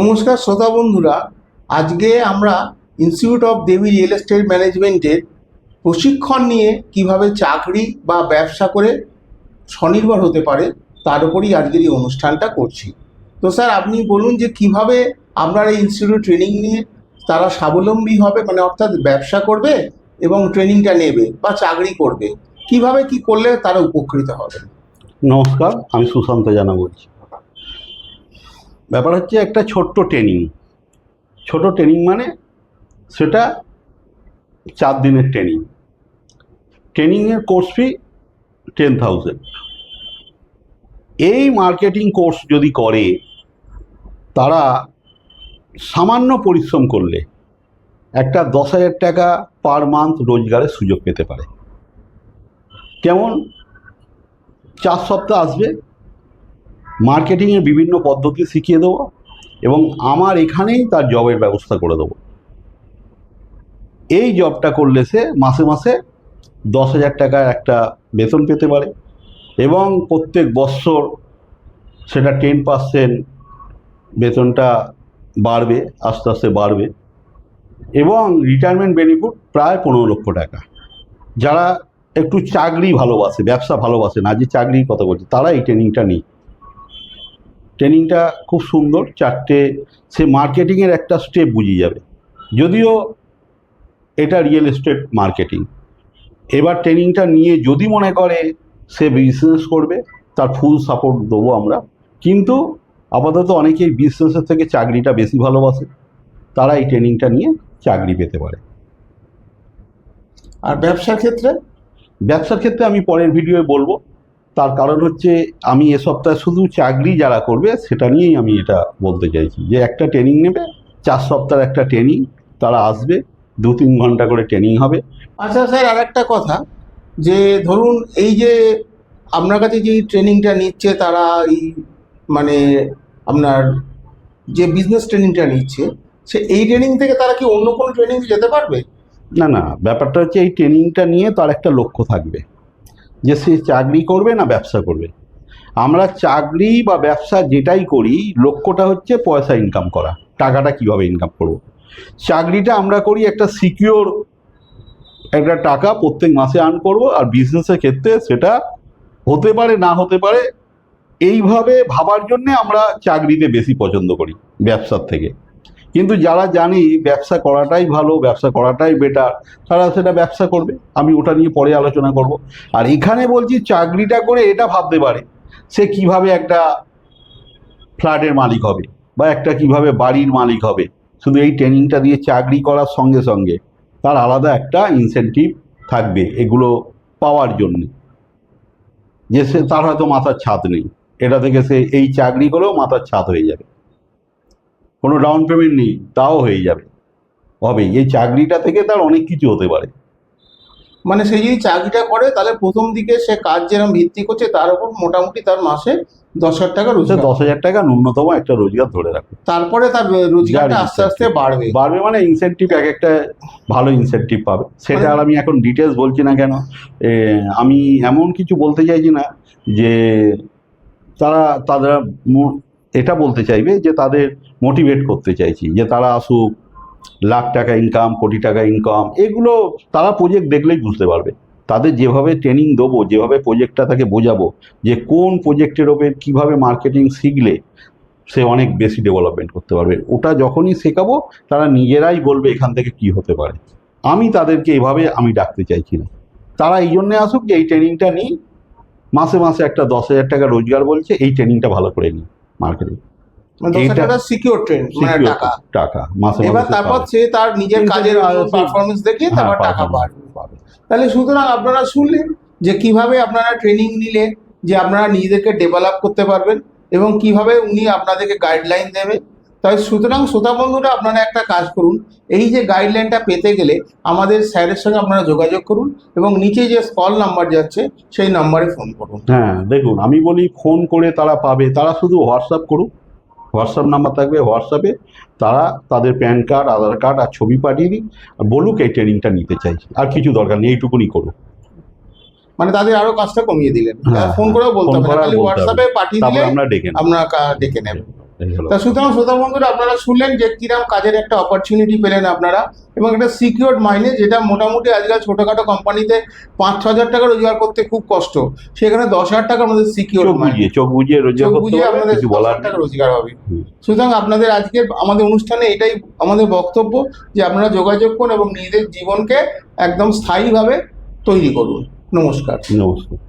নমস্কার শ্রোতা বন্ধুরা, আজকে আমরা institute of Debi real estate ম্যানেজমেন্টের প্রশিক্ষণ নিয়ে কীভাবে চাকরি বা ব্যবসা করে স্বনির্ভর হতে পারে, তার উপরই আজকের এই অনুষ্ঠানটা করছি। তো স্যার, আপনি বলুন যে কীভাবে আপনার এই ইনস্টিটিউট ট্রেনিং নিয়ে তারা স্বাবলম্বী হবে মানে অর্থাৎ ব্যবসা করবে এবং ট্রেনিংটা নেবে বা চাকরি করবে, কীভাবে কি করলে তারা উপকৃত হবে? নমস্কার, আমি সুশান্ত জানা বলছি। ব্যাপার হচ্ছে একটা ছোট্ট ট্রেনিং ছোট ট্রেনিং মানে সেটা চার দিনের ট্রেনিং ট্রেনিংয়ের কোর্স ফি টেন থাউজেন্ড এই মার্কেটিং কোর্স যদি করে, তারা সামান্য পরিশ্রম করলে একটা দশ হাজার টাকা পার মান্থ রোজগারের সুযোগ পেতে পারে। কেমন? চার সপ্তাহ আসবে মার্কেটিংয়ের বিভিন্ন পদ্ধতি শিখিয়ে দেবো এবং আমার এখানেই তার জবের ব্যবস্থা করে দেবো। এই জবটা করলে সে মাসে মাসে দশ হাজার টাকার একটা বেতন পেতে পারে এবং প্রত্যেক বৎসর সেটা টেন পার্সেন্ট বেতনটা বাড়বে, আস্তে আস্তে বাড়বে এবং রিটায়ারমেন্ট বেনিফিট প্রায় পনেরো লক্ষ টাকা। যারা একটু চাকরি ভালোবাসে, ব্যবসা ভালোবাসে না, যে চাকরির কথা বলছে, তারা এই ট্রেনিংটা নিই ট্রেনিংটা খুব সুন্দর চারটে সে মার্কেটিংয়ের একটা স্টেপ বুঝিয়ে যাবে। যদিও এটা রিয়েল এস্টেট মার্কেটিং। এবার ট্রেনিংটা নিয়ে যদি মনে করে সে বিজনেস করবে তার ফুল সাপোর্ট দেবো আমরা। কিন্তু আপাতত অনেকেই বিজনেসের থেকে চাকরিটা বেশি ভালোবাসে। তারা এই ট্রেনিংটা নিয়ে চাকরি পেতে পারে। আর ব্যবসার ক্ষেত্রে? ব্যবসার ক্ষেত্রে আমি পরের ভিডিওয়ে বলব। তার কারণ হচ্ছে আমি এ সপ্তাহে শুধু চাকরি যারা করবে সেটা নিয়েই আমি এটা বলতে চাইছি। যে একটা ট্রেনিং নেবে চার সপ্তাহের একটা ট্রেনিং তারা আসবে দু তিন ঘণ্টা করে ট্রেনিং হবে। আচ্ছা স্যার আর একটা কথা যে ধরুন এই যে আপনার কাছে যে ট্রেনিংটা নিচ্ছে তারা এই মানে আপনার যে বিজনেস ট্রেনিংটা নিচ্ছে সে এই ট্রেনিং থেকে তারা কি অন্য কোনো ট্রেনিং যেতে পারবে? না না ব্যাপারটা হচ্ছে এই ট্রেনিংটা নিয়ে তার একটা লক্ষ্য থাকবে। যে সে চাকরি করবে না ব্যবসা করবে। আমরা চাকরি বা ব্যবসা যেটাই করি, লক্ষ্যটা হচ্ছে পয়সা ইনকাম করা, টাকাটা কীভাবে ইনকাম করব। চাকরিটা আমরা করি একটা সিকিওর একটা টাকা প্রত্যেক মাসে আর্ন করব আর বিজনেসের ক্ষেত্রে সেটা হতে পারে, না হতে পারে, এইভাবে ভাবার জন্যে আমরা চাকরিতে বেশি পছন্দ করি ব্যবসার থেকে। কিন্তু যারা জানি ব্যবসা করাটাই ভালো, ব্যবসা করাটাই বেটার তারা সেটা ব্যবসা করবে। আমি ওটা নিয়ে পরে আলোচনা করব। আর এখানে বলছি, চাকরিটা করে এটা ভাবতে পারে সে কীভাবে একটা ফ্ল্যাটের মালিক হবে বা একটা কীভাবে বাড়ির মালিক হবে। শুধু এই ট্রেনিংটা দিয়ে চাকরি করার সঙ্গে সঙ্গে তার আলাদা একটা ইনসেন্টিভ থাকবে এগুলো পাওয়ার জন্য। যে সে, তার হয়তো মাথার ছাদ নেই। এটা থেকে সে এই চাকরি করেও মাথার ছাদ হয়ে যাবে। কোনো ডাউন পেমেন্ট নেই তাও হয়ে যাবে। হবে এই চাকরিটা থেকে তার অনেক কিছু হতে পারে। মানে সে যদি চাকরিটা করে তাহলে প্রথম দিকে সে কাজ যেরকম ভিত্তি করছে তার উপর মোটামুটি তার মাসে দশ হাজার টাকা রোজগার। দশ হাজার টাকা ন্যূনতম একটা রোজগার ধরে রাখবে তারপরে তার রোজগারটা যার আস্তে আস্তে বাড়বে। বাড়বে মানে ইনসেন্টিভ এক একটা ভালো ইনসেন্টিভ পাবে। সেটা আর আমি এখন ডিটেলস বলছি না কেন আমি এমন কিছু বলতে চাইছি না যে তারা তারা এটা বলতে চাইবে যে তাদের মোটিভেট করতে চাইছি, যে তারা আসুক, লাখ টাকা ইনকাম কোটি টাকা ইনকাম এগুলো তারা প্রজেক্ট দেখলেই বুঝতে পারবে। তাদের যেভাবে ট্রেনিং দেবো, যেভাবে প্রজেক্টটা তাকে বোঝাবো, যে কোন প্রজেক্টের ওপর কীভাবে মার্কেটিং শিখলে সে অনেক বেশি ডেভেলপমেন্ট করতে পারবে। ওটা যখনই শেখাবো, তারা নিজেরাই বলবে এখান থেকে কি হতে পারে। আমি তাদেরকে এভাবে আমি ডাকতে চাইছি না। তারা এই জন্যে আসুক যে এই ট্রেনিংটা নিই মাসে মাসে একটা দশ হাজার টাকা রোজগার বলছে, এই ট্রেনিংটা ভালো করে নিই মার্কেটিং মানে সিকিউর ট্রেন মানে টাকা। টাকা মাসে এবার তারপর সে তার নিজের কাজের পারফরমেন্স দেখিয়ে হ্যাঁ, তারপর টাকা পাবে। তাহলে সুতরাং আপনারা শুনলেন যে কীভাবে আপনারা ট্রেনিং নিলে যে আপনারা নিজেদেরকে ডেভেলপ করতে পারবেন এবং কীভাবে উনি আপনাদেরকে গাইডলাইন দেবে। তাই সুতরাং শ্রোতা বন্ধুরা আপনারা একটা কাজ করুন। এই যে গাইডলাইনটা পেতে গেলে আমাদের স্যারের সঙ্গে আপনারা যোগাযোগ করুন এবং নিচে যে কল নাম্বার যাচ্ছে সেই নাম্বারে ফোন করুন। হ্যাঁ দেখুন আমি বলি ফোন করে তারা পাবে। তারা শুধু হোয়াটসঅ্যাপ করুক। হোয়াটসঅ্যাপ নাম্বার থাকবে হোয়াটসঅ্যাপে তারা তাদের প্যান কার্ড আধার কার্ড আর ছবি পাঠিয়ে দিক। আর বলুক এই ট্রেনিংটা নিতে চাইছি। আর কিছু দরকার নেই এইটুকুনি করুক। মানে তাদের আরও কাজটা কমিয়ে দিলেন। হ্যাঁ, ফোন করেও বলতে হবে হোয়াটসঅ্যাপে পাঠিয়ে দিলে আমরা ডেকে নেব। আপনারা ডেকে হলো তা সুতরাং শ্রোতা বন্ধুরা আপনারা শুনলেন যে কিরাম কাজের একটা অপরচুনিটি পেলেন আপনারা এবং একটা সিকিউর মাইনে যেটা মোটামুটি আজকাল ছোটোখাটো কোম্পানিতে পাঁচ ছ হাজার টাকা রোজগার করতে খুব কষ্ট। সেখানে দশ হাজার টাকা আমাদের সিকিউর বুঝিয়ে চোখ বুঝিয়ে রোজগার বুঝিয়ে আপনাদের বলার টাকা রোজগার হবে। সুতরাং আপনাদের আজকে আমাদের অনুষ্ঠানে এটাই আমাদের বক্তব্য যে আপনারা যোগাযোগ করুন এবং নিজেদের জীবনকে একদম স্থায়ীভাবে তৈরি করুন। নমস্কার। নমস্কার।